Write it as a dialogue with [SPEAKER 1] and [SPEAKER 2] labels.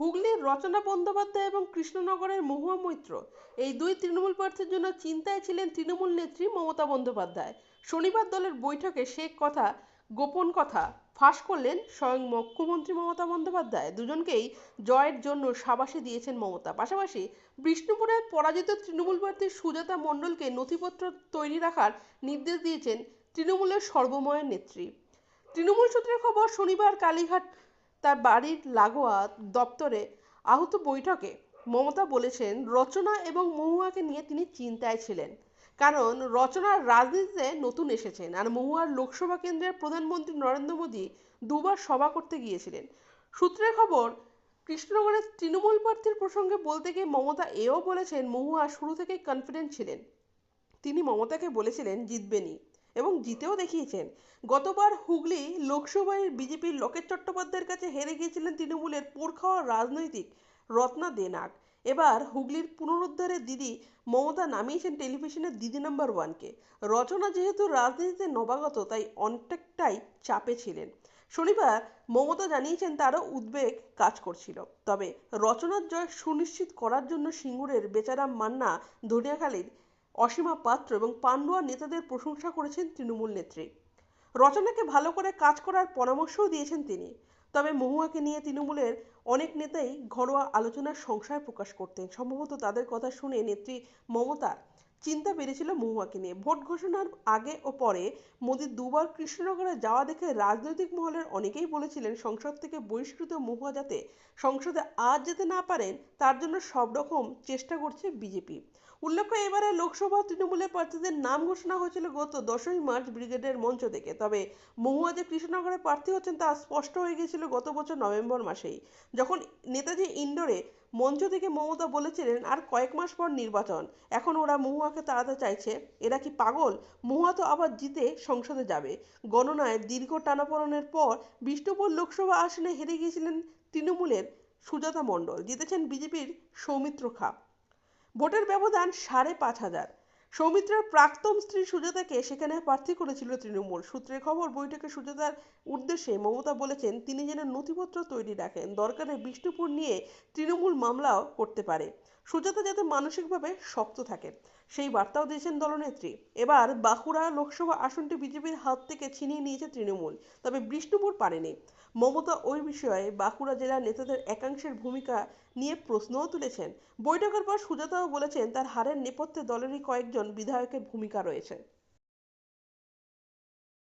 [SPEAKER 1] হুগলির রচনা বন্দ্যোপাধ্যায় এবং কৃষ্ণনগরের মহুয়া মৈত্র। এই দুই তৃণমূল প্রার্থীর জন্য চিন্তায় ছিলেন তৃণমূল নেত্রী মমতা বন্দ্যোপাধ্যায়। শনিবার দলের বৈঠকে সে কথা, গোপন কথা ফাঁস করলেন স্বয়ং মুখ্যমন্ত্রী মমতা বন্দ্যোপাধ্যায়। দুজনকেই জয়ের জন্য সাবাসে দিয়েছেন মমতা। পাশাপাশি বিষ্ণুপুরে পরাজিত তৃণমূল প্রার্থী সুজাতা মণ্ডলকে নথিপত্র তৈরি রাখার নির্দেশ দিয়েছেন তৃণমূলের সর্বময় নেত্রী। তৃণমূল সূত্রের খবর, শনিবার কালীঘাট তার বাড়ির লাগোয়া দপ্তরে আহত বৈঠকে মমতা বলেছেন, রচনা এবং মহুয়াকে নিয়ে তিনি চিন্তায় ছিলেন। কারণ রচনার রাজনীতিতে নতুন এসেছেন আর মহুয়ার লোকসভা কেন্দ্রের প্রধানমন্ত্রী নরেন্দ্র মোদী দুবার সভা করতে গিয়েছিলেন। সূত্রের খবর, কৃষ্ণনগরের তৃণমূল প্রার্থীর প্রসঙ্গে বলতে গিয়ে মমতা এও বলেছেন, মহুয়া শুরু থেকেই কনফিডেন্ট ছিলেন। তিনি মমতাকে বলেছিলেন জিতবেনই এবং জিতেও দেখিয়েছেন। গতবার হুগলি লোকসভায় বিজেপির লোকেশ চট্টোপাধ্যায়ের কাছে হেরে গিয়েছিলেন তৃণমূলের পোড়খাওয়া রাজনৈতিক রত্না দেনাগ। এবার হুগলির পুনরুদ্ধারের দিদি মমতা নামিয়েছেন টেলিভিশনের দিদি নাম্বার ওয়ানকে। রচনা যেহেতু রাজনীতিতে নবাগত, তাই অনেকটাই চাপে ছিলেন। শনিবার মমতা জানিয়েছেন তারও উদ্বেগ কাজ করছিল। তবে রচনার জয় সুনিশ্চিত করার জন্য সিঙ্গুরের বেচারাম মান্না ধনিয়াখালীর অসীমা পাত্র এবং পান্ডুয়া নেতাদের প্রশংসা করেছেন তৃণমূল নেত্রী। রচনাকে ভালো করে কাজ করার পরামর্শও দিয়েছেন তিনি। তবে মহুয়াকে নিয়ে তৃণমূলের অনেক নেতাই ঘরোয়া আলোচনার সংশয় প্রকাশ করতেন। সম্ভবত তাদের কথা শুনে নেত্রী মমতার চিন্তা বেড়েছিল মহুয়াকে নিয়ে। ভোট ঘোষণার আগে ও পরে মোদী দুবার কৃষ্ণনগরে যাওয়া দেখে রাজনৈতিক মহলের অনেকেই বলেছিলেন, সংসদ থেকে বহিষ্কৃত মহুয়া যাতে সংসদে আজ যেতে না পারেন, তার জন্য সব রকম চেষ্টা করছে বিজেপি। উল্লেখ্য, এবারে লোকসভা তৃণমূলের প্রার্থীদের নাম ঘোষণা হয়েছিল গত দশই মার্চ ব্রিগেডের মঞ্চ থেকে। তবে মহুয়া যে কৃষ্ণনগরে প্রার্থী হচ্ছেন তা স্পষ্ট হয়ে গিয়েছিল গত বছর নভেম্বর মাসেই। যখন নেতাজি ইন্ডোরে মঞ্চ থেকে মমতা বলেছিলেন, আর কয়েক মাস পর নির্বাচন। এখন ওরা মহুয়াকে তাড়াতে চাইছে। এরা কি পাগল? মহুয়া তো আবার জিতে সংসদে যাবে। গণনায় দীর্ঘ টানাপড়নের পর বিষ্ণুপুর লোকসভা আসনে হেরে গিয়েছিলেন তৃণমূলের সুজাতা মণ্ডল। জিতেছেন বিজেপির সৌমিত্র খাপ। ভোটের ব্যবধান সাড়ে পাঁচ হাজার। সৌমিত্রার প্রাক্তন স্ত্রী সুজাতাকে সেখানে প্রার্থী করেছিল তৃণমূল। সূত্রের খবর, বৈঠকে সুজাতার উদ্দেশ্যে মমতা বলেছেন, তিনি যেন নথিপত্র তৈরি রাখেন, দরকারে বিষ্ণুপুর নিয়ে তৃণমূল মামলাও করতে পারে। সুজাতা যাতে মানসিকভাবে শক্ত থাকে। সেই বার্তাও দিয়েছেন দলনেত্রী। এবার বাঁকুড়া লোকসভা আসনটি বিজেপির হাত থেকে ছিনিয়ে নিয়েছে তৃণমূল, তবে বিষ্ণুপুর পারেনি। মমতা ওই বিষয়ে বাঁকুড়া জেলার নেতাদের একাংশের ভূমিকা নিয়ে প্রশ্নও তুলেছেন। বৈঠকের পর সুজাতাও বলেছেন, তার হারের নেপথ্যে দলেরই কয়েকজন বিধায়কের ভূমিকা রয়েছে।